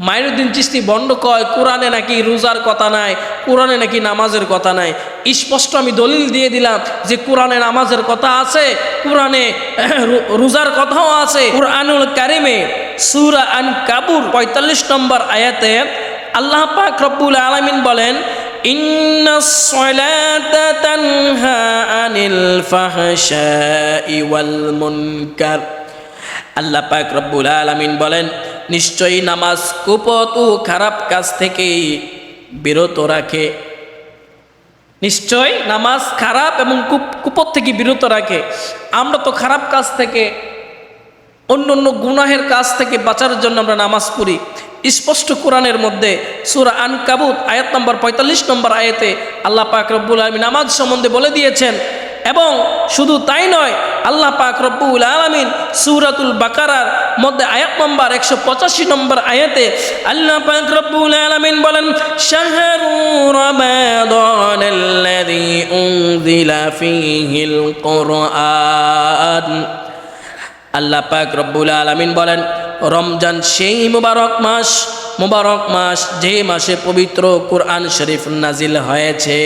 Mainuddin Chishti bond কয় কোরআনে নাকি রোজার কথা নাই কোরআনে নাকি নামাজের কথা নাই স্পষ্ট আমি দলিল দিয়ে দিলাম যে কোরআনে নামাজের কথা আছে কোরআনে রো- রোজার কথাও আছে কোরআনুল কারিমে সুরা আন কাবুর পঁয়তাল্লিশ নম্বর আয়াতে আল্লাহ পাক রব্বুল আলামিন বলেন إن الصلاة تنهى عن الفحشاء والمنكر আল্লাহ পাক রব্বুল আলামিন বলেন, নিশ্চয়ই নামাজ কুপত ও খারাপ কাজ থেকে বিরত রাখে। নিশ্চয় নামাজ খারাপ এবং কুপ- কুপত থেকে বিরত রাখে। আমরা তো খারাপ কাজ থেকে অন্য অন্য গুনাহের কাজ থেকে বাঁচার জন্য আমরা নামাজ পড়ি। স্পষ্ট কোরআনের মধ্যে সুরা আন কাবুত আয়াত নম্বর পঁয়তাল্লিশ নম্বর আয়াতে আল্লাহ পাক রব্বুল আলমী নামাজ সম্বন্ধে বলে দিয়েছেন এবং শুধু তাই নয়, আল্লাহ পাক রব্বুল আলমিন সুরাতুল বাকারার মধ্যে আয়াত নম্বর একশো পঁচাশি নম্বর আয়াতে আল্লাহ পাক রব্বুল আলমিন বলেন, শাহরু রমাদান আল্লাযী উনজিলা ফীহিল কুরআন আল্লাহ পাক রব্বুল আলমিন বলেন, রমজান সেই মুবারক মাস মুবারক মাস যে মাসে পবিত্র কোরআন শরীফ নাজিল হয়েছে।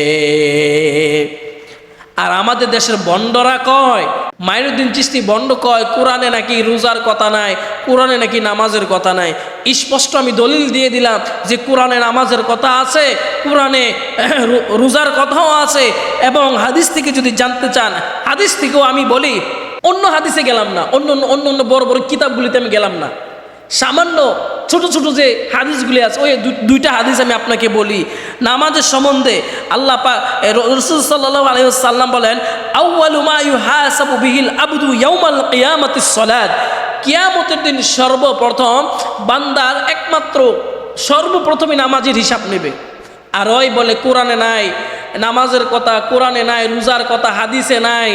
আর আমাদের দেশের বন্ডরা কয়? মাইনুদ্দিন চিস্তি বন্ড কয়, কোরআনে নাকি রোজার কথা নাই, কোরআনে নাকি নামাজের কথা নাই। স্পষ্ট আমি দলিল দিয়ে দিলাম যে কোরআনে নামাজের কথা আছে, কোরআনে রোজার কথাও আছে এবং হাদিস থেকে যদি জানতে চান, হাদিস থেকেও আমি বলি, অন্য হাদিসে গেলাম না অন্য অন্য অন্য বড় বড় কিতাবগুলিতে আমি গেলাম না। সামান্য ছোট ছোট যে হাদিসগুলি আছে, ওই দুইটা হাদিস আমি আপনাকে বলি। নামাজের সম্বন্ধে আল্লাহ রসুল সাল্লাহ আলহিসাল্লাম বলেন আউ্বালু মা ইউহাসাবু বিহিল আবদু ইয়াউমাল কিয়ামাতিস সালাত। কিয়ামতের দিন সর্বপ্রথম বান্দার একমাত্র সর্বপ্রথমে নামাজের হিসাব নেবে। আর ওই বলে, কোরআনে নাই, নামাজের কথা কোরআনে নাই, রোজার কথা হাদিসে নাই,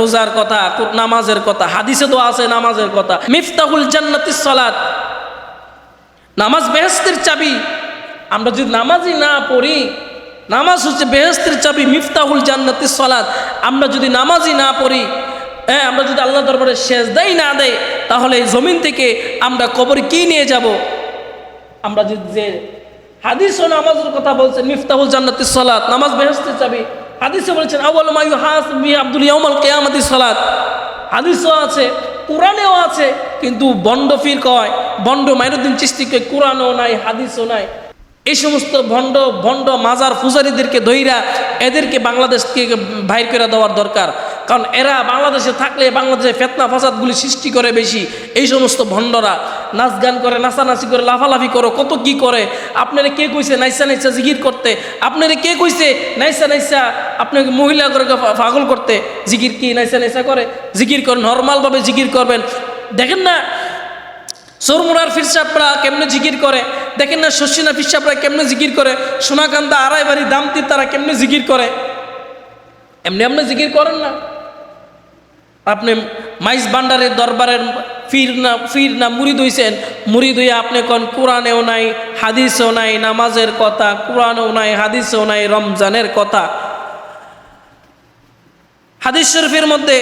রোজার কথা নামাজের কথা, হাদিসে তো আছে নামাজের কথা। মিফতাহুল জান্নাতি সলাত। নামাজ বেহেস্তের চাবি। আমরা যদি নামাজই না পড়ি, নামাজ হচ্ছে বেহেস্তের চাবি, মিফতাহুল জান্নাতি সলাত আমরা যদি নামাজই না পড়ি হ্যাঁ আমরা যদি আল্লাহ দরবারে সেজদাই না দেয় তাহলে এই জমিন থেকে আমরা কবর কি নিয়ে যাব? আমরা যদি যে হাদিস ও নামাজের কথা বলছেন মিফতাহুল জান্নাতি সালাত নামাজ বেহেস্তের চাবি। হাদিসে বলেছেন, আউয়াল মায়ু হাস বি আব্দুল ইয়াউমাল কিয়ামাতি সালাত হাদিসও আছে, কোরআনেও আছে কিন্তু বন্ড ফির কয় বন্ড মাইনুদ্দিন চিস্তিকে কোরআনও নাই, হাদিসও নাই। এই সমস্ত ভণ্ড ভণ্ড মাজার ফুজারিদেরকে ধইরা এদেরকে বাংলাদেশকে বাইর করে দেওয়ার দরকার। কারণ এরা বাংলাদেশে থাকলে বাংলাদেশে ফেতনা ফাসাদগুলি সৃষ্টি করে বেশি। এই সমস্ত ভণ্ডরা নাচ গান করে, নাচানাচি করে, লাফালাফি করো, কত কি করে? আপনারা কে কইছে নাইসা নাইসা জিকির করতে? আপনারা কে কইছে নাইসা নাইসা আপনাকে মহিলা করে পাগল করতে? জিকির কি নাইসা নাইসা করে? জিকির করে, নর্মালভাবে জিকির করবেন। দেখেন না, সরমুরার ফিরসাপরা কেমনে জিকির করে? দেখেন না, শশিনা ফিরসাপরা কেমনে জিকির করে? সোনাকান্দা আড়াই বাড়ি দামতির তারা কেমনে জিকির করে? এমনি আপনি জিকির করেন না। আপনি মাইস বান্ডারের দরবারের ফির না ফির না মুড়িদ হইছেন মুড়িদ হইয়া আপনি কোন কোরআনেও নাই, হাদিসেও নাই, নামাজের কথা, কোরআনেও নাই, হাদিসেও নাই, রমজানের কথা। হাদিস শরীফের মধ্যে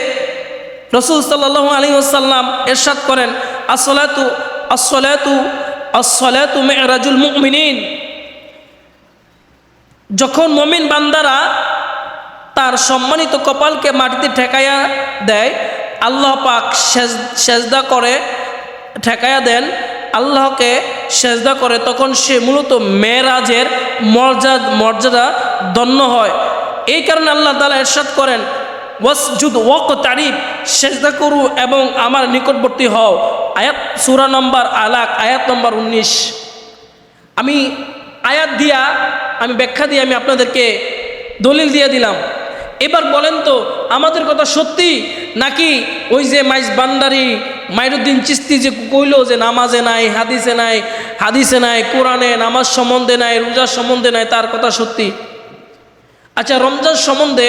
রসুল সাল্লাহ আলী আসাল্লাম এরশাদ করেন আসলাতু আসলাতু আসলাতু মেরাজুল মুমিনিন। যখন মমিন বান্দারা তার সম্মানিত কপালকে মাটিতে ঠেকাইয়া দেয়, আল্লাহ পাক সেজ- সেজদা করে ঠেকাইয়া দেন, আল্লাহকে সেজদা করে, তখন সে মূলত মেরাজের মর্যাদা মর্যাদা দন্য হয়। এই কারণে আল্লাহ তালা এরশাদ করেন ওয়াসজুদ ওয়াক তারিফ সেজদা করু এবং আমার নিকটবর্তী হও। আয়াত সুরা নম্বর আলাক, আয়াত নম্বর উনিশ। আমি আয়াত দিয়া, আমি ব্যাখ্যা দিয়ে আমি আপনাদেরকে দলিল দিয়ে দিলাম। এবার বলেন তো, আমাদের কথা সত্যি নাকি ওই যে মাইজ বান্ডারি মাইরুদ্দিন চিস্তি যে কইলো যে নামাজে নাই, হাদিসে নাই হাদিসে নাই, কোরআনে নামাজ সম্বন্ধে নাই, রোজার সম্বন্ধে নাই, তার কথা সত্যি। আচ্ছা রমজান সম্বন্ধে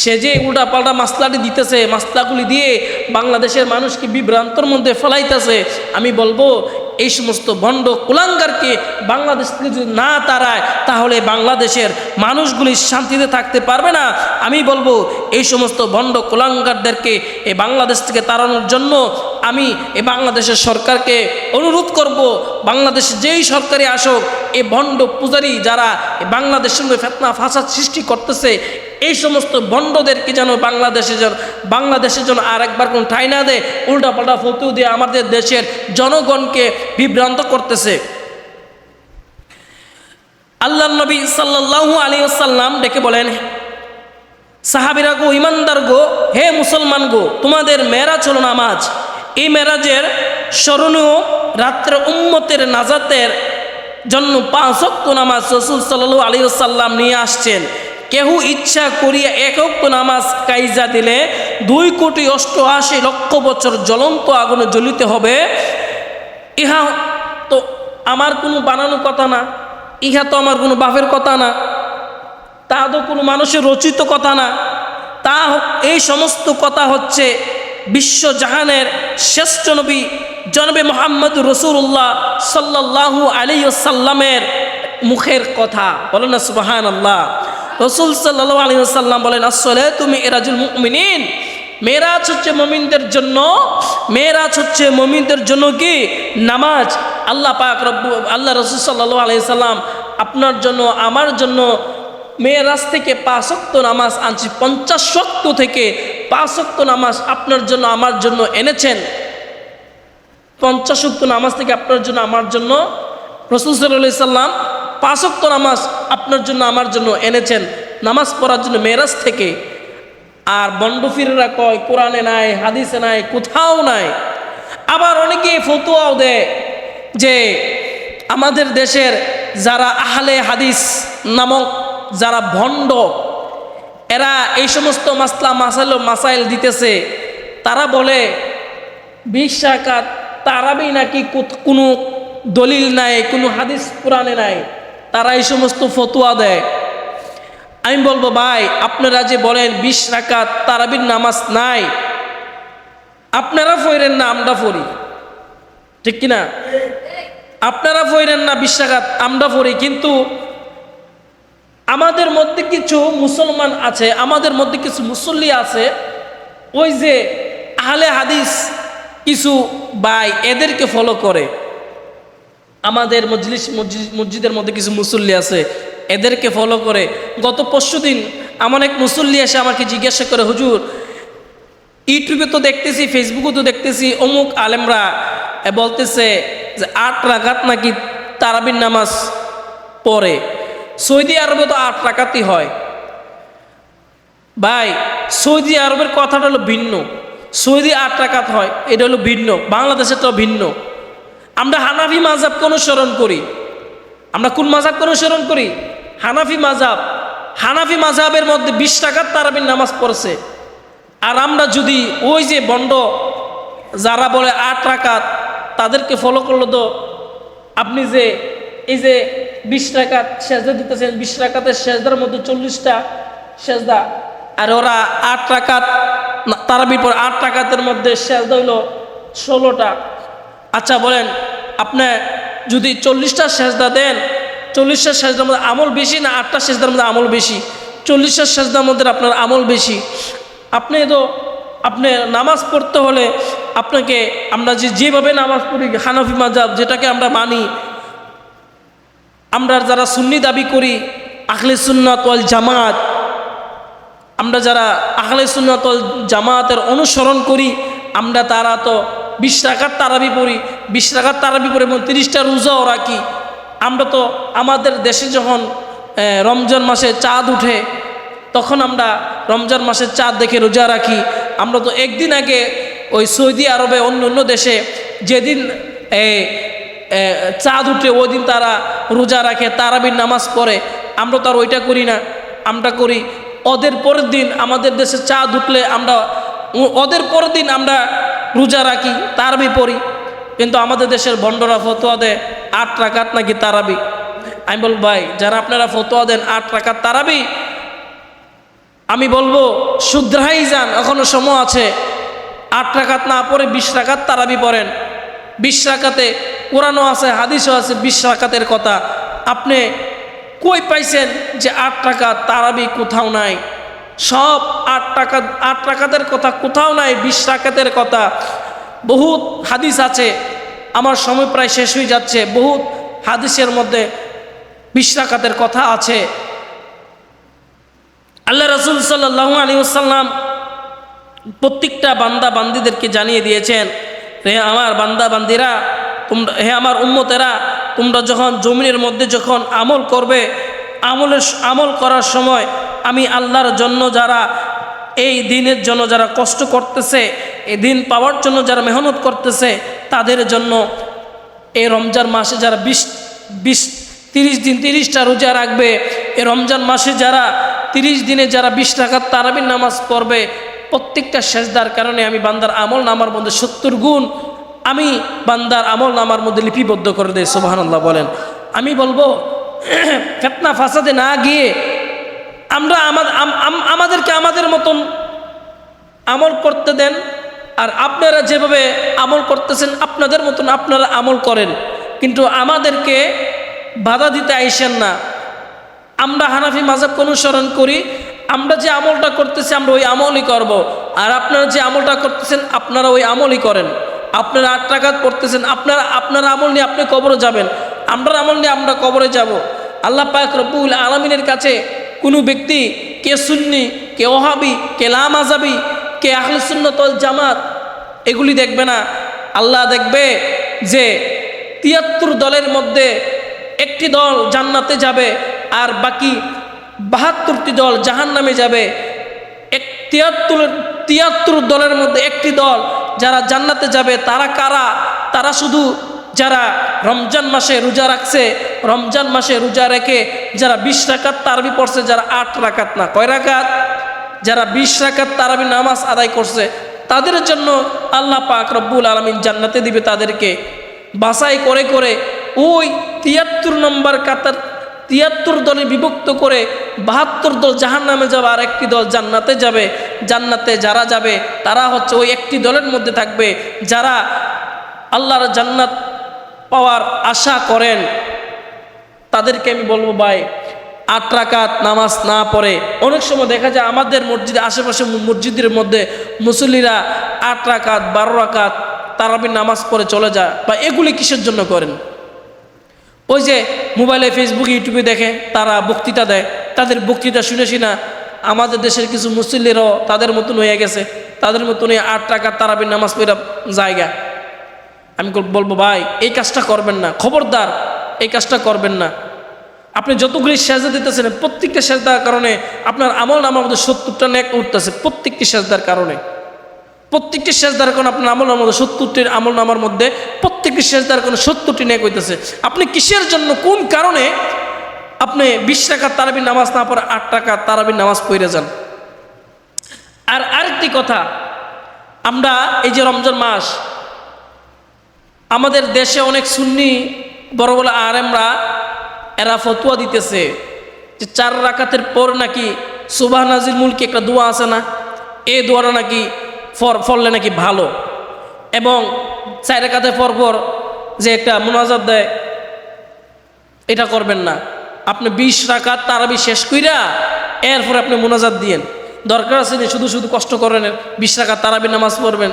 সে যে উল্টা পাল্টা মাসলাটি দিতেছে, মাসলাগুলি দিয়ে বাংলাদেশের মানুষকে বিভ্রান্তর মধ্যে ফেলাইতেছে, আমি বলব এই সমস্ত ভণ্ড কুলাঙ্গারকে বাংলাদেশ থেকে যদি না তাড়ায়, তাহলে বাংলাদেশের মানুষগুলি শান্তিতে থাকতে পারবে না। আমি বলব এই সমস্ত ভণ্ড কুলাঙ্গারদেরকে এই বাংলাদেশ থেকে তাড়ানোর জন্য আমি এ বাংলাদেশের সরকারকে অনুরোধ করব, বাংলাদেশে যেই সরকারি আসুক, এ ভণ্ড পূজারি যারা বাংলাদেশের সঙ্গে ফেতনা ফাসাদ সৃষ্টি করতেছে এই সমস্ত বন্ডদেরকে যেন বাংলাদেশে যেন বাংলাদেশে যেন আর একবার কোন ঠাই না দেয়, উল্টাপাল্টা ফতু দিয়ে আমাদের দেশের জনগণকে বিভ্রান্ত করতেছে। আল্লাহ নবী সাল্লাল্লাহু আলী আসাল্লাম ডেকে বলেন, সাহাবিরা গো, ইমানদার গো, হে মুসলমান গো, তোমাদের মেরাজ হলো নামাজ। এই মেরাজের স্মরণীয় রাত্রে উম্মতের নাজাতের জন্য পাঁচক্ত নামাজ রসুল সাল্লু আলী সাল্লাম নিয়ে আসছেন। কেহ ইচ্ছা করিয়া একক নামাজ কাইজা দিলে দুই কোটি অষ্টআশি লক্ষ বছর জ্বলন্ত আগুনে জ্বলিতে হবে। ইহা তো আমার কোনো বানানো কথা না, ইহা তো আমার কোনো বাপের কথা না, তা তো কোনো মানুষের রচিত কথা না। তা এই সমস্ত কথা হচ্ছে বিশ্বজাহানের শ্রেষ্ঠ নবী জনবে মোহাম্মদ রসুল্লাহ সাল্লাহু আলী সাল্লামের মুখের কথা। বলেন না সুবাহান আল্লাহ রসুল সাল্লাহ আলী সাল্লাম বলেন আসলে তুমি এরাজুল মুমিনিন। মেরাজ হচ্ছে মমিনদের জন্য মেরাজ হচ্ছে মমিনদের জন্য কি? নামাজ। আল্লাহ পাক রব্বু, আল্লাহ রসুল সাল্লাহ আলি সাল্লাম আপনার জন্য, আমার জন্য মেয়েরাজ থেকে পাঁচক্ত নামাজ আনছি। পঞ্চাশ শক্ত থেকে পাঁচক্ত নামাজ আপনার জন্য, আমার জন্য এনেছেন। পঞ্চাশ শক্ত নামাজ থেকে আপনার জন্য, আমার জন্য। রসুল সাল্লাহ সাল্লাম পাঁচক্ত নামাজ আপনার জন্য, আমার জন্য এনেছেন। নামাজ পড়ার জন্য মেয়েরাজ থেকে। আর বন্ডফিররা কয়, কোরআনে নাই, হাদিসে নাই, কোথাও নাই। আবার অনেকে ফতুয়াও দেয় যে আমাদের দেশের যারা আহলে হাদিস নামক যারা ভণ্ড, এরা এই সমস্ত মাসলা মাসাইল মাসাইল দিতেছে। তারা বলে, বিশ তারাবি নাকি কোনো দলিল নাই, কোনো হাদিস কোরআনে নাই। তারা এই সমস্ত ফতুয়া দেয়। আমি বলব, ভাই, আপনারা যে বলেন বিশ রাকাত তারাবির নামাজ নাই, আপনারা ফইরেন না, আমরা ফরি। ঠিক কিনা? আপনারা ফইরেন না বিশ রাকাত, আমরা ফরি। কিন্তু আমাদের মধ্যে কিছু মুসলমান আছে, আমাদের মধ্যে কিছু মুসল্লি আছে, ওই যে আহলে হাদিস কিছু ভাই, এদেরকে ফলো করে। আমাদের মজলিস মসজিদ- মসজিদের মধ্যে কিছু মুসল্লি আছে। এদেরকে ফলো করে। গত পরশু দিন এমন এক মুসল্লি এসে আমাকে জিজ্ঞাসা করে, হুজুর, ইউটিউবে তো দেখতেছি ফেসবুকে তো দেখতেছি, অমুক আলেমরা বলতেছে যে আট রাকাত নাকি তারাবির নামাজ পড়ে। সৌদি আরবে তো আট রাকাতই হয়। ভাই, সৌদি আরবের কথাটা হলো ভিন্ন। সৌদি আট রাকাত হয়, এটা হলো ভিন্ন। বাংলাদেশের তো ভিন্ন। আমরা হানাফি মাজাবকে অনুসরণ করি? আমরা কোন মাজাবকে অনুসরণ করি? হানাফি মাজাব হানাফি মাজাবের মধ্যে বিশ টাকার তারাবির নামাজ পড়ছে। আর আমরা যদি ওই যে বন্ড, যারা বলে আট রাকাত, তাদেরকে ফলো করল তো আপনি যে এই যে বিশ টাকাত সেজদা দিতেছেন, বিশ টাকাতের সেজদার মধ্যে চল্লিশটা সেজদা, আর ওরা আট টাকাত তারাবির পর আট টাকাতের মধ্যে সেজদা হইল ষোলোটা। আচ্ছা বলেন, আপনি যদি চল্লিশটা সেজদা দেন, চল্লিশটা সেজদার মধ্যে আমল বেশি না আটটা সেজদার মধ্যে আমল বেশি? চল্লিশটা সেজদার মধ্যে আপনার আমল বেশি। আপনি তো, আপনি নামাজ পড়তে হলে আপনাকে, আমরা যে যেভাবে নামাজ পড়ি, হানাফি মাজাব যেটাকে আমরা মানি, আমরা যারা সুন্নি দাবি করি আখলে সুন্নাত ওয়াল জামাত, আমরা যারা আহলে সুন্নাতল জামাতের অনুসরণ করি, আমরা তারা তো বিশ টাকার তারাবি পড়ি, বিশ টাকার তারাবি পড়ি এবং তিরিশটা রোজাও রাখি আমরা তো আমাদের দেশে যখন রমজান মাসে চাঁদ উঠে, তখন আমরা রমজান মাসের চাঁদ দেখে রোজা রাখি। আমরা তো একদিন আগে ওই সৌদি আরবে অন্য অন্য দেশে যেদিন চাঁদ উঠে ওই দিন তারা রোজা রাখে, তারাবির নামাজ পড়ে। আমরা তো আর ওইটা করি না। আমরা করি, ওদের পরের দিন আমাদের দেশে চাঁদ উঠলে আমরা ওদের পরের দিন আমরা রোজা রাখি তারাবি পড়ি কিন্তু আমাদের দেশের বন্ডরা ফতোয়া দেয়, আট রাকাত নাকি তারাবি? আমি বল ভাই, যারা আপনারা ফতোয়া দেন, আট রাকাত তারাবি? আমি বলব, শুদ্রাই যান, এখনও সময় আছে। আট রাকাত না পড়ে বিশ রাকাত তারাবি পড়েন। বিশ রাকাতে কোরআনও আছে, হাদিসও আছে, বিশ রাকাতের কথা। আপনি কই পাইছেন যে আট টাকা তারাবি কোথাও নাই? সব আট টাকা, আট টাকাতের কথা, কোথাও নাই, বিশ টাকাতের কথা। বহুত হাদিস আছে, আমার সময় প্রায় শেষ হয়ে যাচ্ছে, বহুত হাদিসের মধ্যে বিশ টাকাতের কথা আছে। আল্লাহ রসুল সাল্লাহ আলী আসাল্লাম প্রত্যেকটা বান্দা বান্দিদেরকে জানিয়ে দিয়েছেন, হে আমার বান্দা বান্দিরা, তোমরা, হে আমার উম্মতেরা, তোমরা যখন জমিনের মধ্যে যখন আমল করবে, আমলের আমল করার সময় আমি আল্লাহর জন্য যারা এই দিনের জন্য যারা কষ্ট করতেছে, এই দিন পাওয়ার জন্য যারা মেহনত করতেছে, তাদের জন্য এই রমজান মাসে যারা বিশ বিশ, তিরিশ দিন তিরিশটা রোজা রাখবে, এই রমজান মাসে যারা তিরিশ দিনে যারা বিশ টাকার তারাবির নামাজ পড়বে, প্রত্যেকটা সেজদার কারণে আমি বান্দার আমল নামার মধ্যে সত্তর গুণ আমি বান্দার আমল নামার মধ্যে লিপিবদ্ধ করে দেয় সুবাহান্লাহ বলেন। আমি বলব, ফেতনা ফাসাদে না গিয়ে আমরা আমাদেরকে আমাদের মতন আমল করতে দেন, আর আপনারা যেভাবে আমল করতেছেন আপনাদের মতন আপনারা আমল করেন কিন্তু আমাদেরকে বাধা দিতে আইসেন না আমরা হানাফি মাজাবকে অনুসরণ করি, আমরা যে আমলটা করতেছি আমরা ওই আমলই করব। আর আপনারা যে আমলটা করতেছেন আপনারা ওই আমলই করেন আপনারা আট টাকা পড়তেছেন, আপনারা, আপনার আমল নিয়ে আপনি কবরে যাবেন আমরা আমল নিয়ে আমরা কবরে যাব। আল্লাহ পাক রব্বুল আলমিনের কাছে কোনো ব্যক্তি, কে সুন্নি, কে ওহাবি, কে লামাজাবি, কে আহলুসুন্নতল জামাত, এগুলি দেখবে না। আল্লাহ দেখবে যে তিয়াত্তর দলের মধ্যে একটি দল জান্নাতে যাবে আর বাকি বাহাত্তরটি দল জাহান নামে যাবে। এক তিয়াত্তর তিয়াত্তর দলের মধ্যে একটি দল যারা জান্নাতে যাবে, তারা কারা? তারা শুধু যারা রমজান মাসে রোজা রাখছে, রমজান মাসে রোজা রেখে যারা বিশ রাকাত তারাবি পড়ছে, যারা আট রাকাত না, কয় রাকাত? যারা বিশ রাকাত তারাবি নামাজ আদায় করছে, তাদের জন্য আল্লাহ পাক রব্বুল আলমিন জান্নাতে দিবে তাদেরকে। বাছাই করে করে ওই তিয়াত্তর নম্বর কাতার, তিয়াত্তর দলে বিভক্ত করে বাহাত্তর দল জাহান নামে যাবে, আর একটি দল জান্নাতে যাবে। জান্নাতে যারা যাবে, তারা হচ্ছে ওই একটি দলের মধ্যে থাকবে, যারা আল্লাহর জান্নাত পাওয়ার আশা করেন। তাদেরকে আমি বলব, ভাই, আট রাকাত নামাজ না পড়ে। অনেক সময় দেখা যায় আমাদের মসজিদে, আশেপাশে মসজিদের মধ্যে মুসল্লিরা আট রাকাত, বারো রাকাত তারাবির নামাজ পড়ে চলে যায় বা এগুলি কিসের জন্য করেন? ওই যে মোবাইলে, ফেসবুক, ইউটিউবে দেখে তারা বক্তৃতা দেয়। তাদের বক্তৃতা শুনে শুনা আমাদের দেশের কিছু মুসল্লিরাও তাদের মতন হয়ে গেছে। তাদের মতন আট টাকা তারাবির নামাজ পড়া জায়গা। আমি বলব, ভাই, এই কাজটা করবেন না। খবরদার, এই কাজটা করবেন না। আপনি যতগুলি সেজদা দিতেছেন, প্রত্যেকটা সেজদার কারণে আপনার আমল নামার মধ্যে সত্তরটা নেক উঠতেছে, প্রত্যেকটি সেজদার কারণে। প্রত্যেকটি সেজদার কারণে আপনার আমল নামার মধ্যে সত্তরটির আমল নামার মধ্যে প্রত্যেকটি সেজদার কারণে সত্তরটি নেক হইতেছে। আপনি কিসের জন্য, কোন কারণে আপনি বিশ টাকার তারাবির নামাজ না পড়ে আট টাকা তারাবির নামাজ পড়ে যান? আর আরেকটি কথা, আমরা এই যে রমজান মাস আমাদের দেশে অনেক সুন্নি বড় বড় আরেমরা এরা ফতুয়া দিতেছে যে চার রাকাতের পর নাকি সুবাহ নাজির মুলকি একটা দোয়া আছে না? এই দোয়াটা নাকি ফর ফললে নাকি ভালো। এবং চার রাকাতে পর পর যে একটা মোনাজাত দেয়, এটা করবেন না। আপনি বিশ রাকাত তারাবি শেষ কইরা এরপরে আপনি মোনাজাত দিয়েন। দরকার আছে শুধু শুধু কষ্ট করেন, বিশ রাকাত তারাবি নামাজ পড়বেন।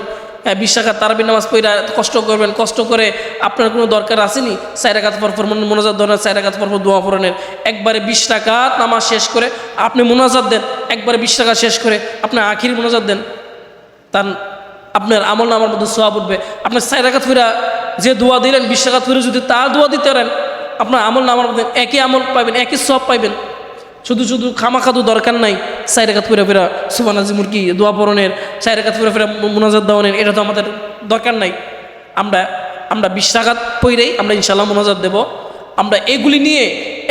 বিশ টাকা তারাবি নামাজ পড়া কষ্ট করবেন, কষ্ট করে আপনার কোনো দরকার আসেনি, চার পর পর মোনাজাত ধরেন, চার পর পর দোয়া পড়েন একবারে বিশ টাকা নামাজ শেষ করে আপনি মোনাজাত দেন, একবারে বিশ টাকা শেষ করে আপনি আখির মোনাজাত দেন। তার আপনার আমল নামার মধ্যে সোয়াব উঠবে। আপনার রাখাত ফিরা যে দোয়া দিলেন, বিশ টাকা ফিরে যদি তার দোয়া দিতে পারেন, আপনার আমল নামার মধ্যে একই আমল পাইবেন, একই সব পাইবেন। শুধু শুধু খামাখাদু দরকার নাই সাইরেকাত ফিরে ফেরা সুবানাজি মুরগি, দোয়া পরনের সাইরেকাত ফিরে ফেরা মোনাজাত দেওয়ানের, এটা তো আমাদের দরকার নাই। আমরা আমরা বিশ্বাঘাত পইরেই আমরা ইনশাল্লাহ মোনাজাত দেব। আমরা এগুলি নিয়ে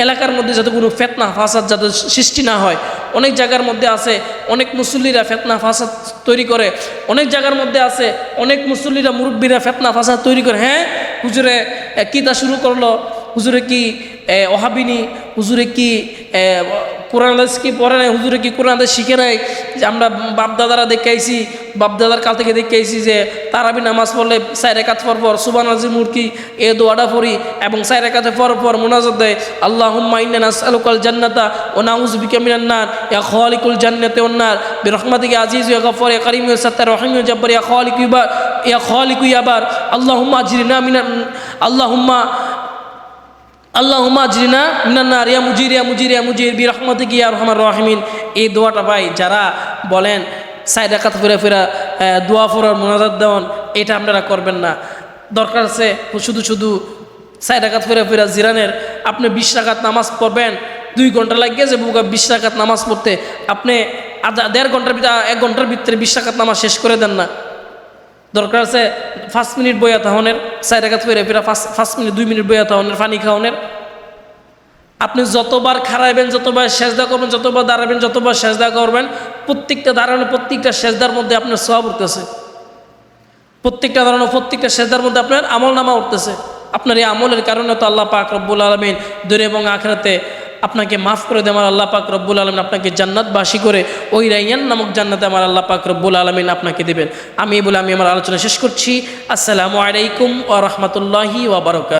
এলাকার মধ্যে যাতে কোনো ফেতনা, ফাসাদ যাতে সৃষ্টি না হয়, অনেক জায়গার মধ্যে আছে, অনেক মুসল্লিরা ফেতনা, ফাসাদ তৈরি করে, অনেক জায়গার মধ্যে আছে, অনেক মুসল্লিরা মুরব্বীরা ফেতনা, ফাসাদ তৈরি করে। হ্যাঁ হুজুরে কিতা শুরু করল? হুজুরে কি ওহাবিনী হুজুরে কি কোরআন হাদিস কি পড়ে নাই? হুজুরে কি কোরআন হাদিস শিখে নাই? যে আমরা বাপদাদারা দেখে আইছি বাপদাদার কাল থেকে দেখে আইছি যে তারাবি নামাজ পড়লে চার একাত পর পর সুবান আজির মূর্তি, এ দোয়াটা পড়ি এবং চার একাতে পর পর মোনাজাত দেয়। আল্লাহ হুম্মা ইন্না নাসআলুকাল জান্নাতা ও নাউযু বিকা মিনান নার, ইয়া খালিকুল জান্নাতি ওয়ান নার। বিরহমাতিকা আজিজ ইয়া গফর ইয়া কারীম ইয়া সাত্তার রহিম ইয়া জব্বার, ইয়া খালিক ইয়া বার আল্লাহুম্মা আজরিনা আল্লাহুম্মা আল্লাহুম্মা আজরিনা মিনান নার রিয়া মুজির, ইয়া মুজির মুজির, বিরহমাতিকা ইয়া আরহামার রাহিমিন। এই দোয়াটা ভাই যারা বলেন সাইড একাত ফিরে ফিরা দোয়া ফোরার মোনাজাত দেওয়ান, এটা আপনারা করবেন না। দরকার আছে শুধু শুধু সাইড একাত ফিরে ফিরা জিরানের, আপনি বিশ টাকাত নামাজ পড়বেন, দুই ঘণ্টা লাগিয়ে যে বুকা বিশ টাকাত নামাজ পড়তে। আপনি আধা, দেড় ঘণ্টার ভিতরে, এক ঘণ্টার ভিতরে বিশ টাকাত নামাজ শেষ করে দেন না। দরকার আছে পাঁচ মিনিট বইয়া তাহনের সাইড একাত ফিরে ফিরা পাঁচ পাঁচ মিনিট দুই মিনিট বইয়া তাহনের পানি খাওয়ানের। আপনি যতবার খারাইবেন যতবার সেজদা করবেন, যতবার দাঁড়াবেন, যতবার সেজদা করবেন, প্রত্যেকটা দাঁড়ানো, প্রত্যেকটা সেজদার মধ্যে আপনার সব উঠতেছে। প্রত্যেকটা দাঁড়ানো, প্রত্যেকটা সেজদার মধ্যে আপনার আমল নামা উঠতেছে। আপনার এই আমলের কারণে তো আল্লাহ পাক রব্বুল আলমিন দূরে এবং আখরাতে আপনাকে মাফ করে দেয় আমার আল্লাহ পাক রব্বুল আলমিন, আপনাকে জান্নাতবাসী করে ওই রাইয়ান নামক জান্নাতে আমার আল্লাহ পাক রব্বুল আলমিন আপনাকে দেবেন। আমি বলে আমি আমার আলোচনা শেষ করছি। আসসালামু আলাইকুম ও রহমতুল্লাহি ওবরকাত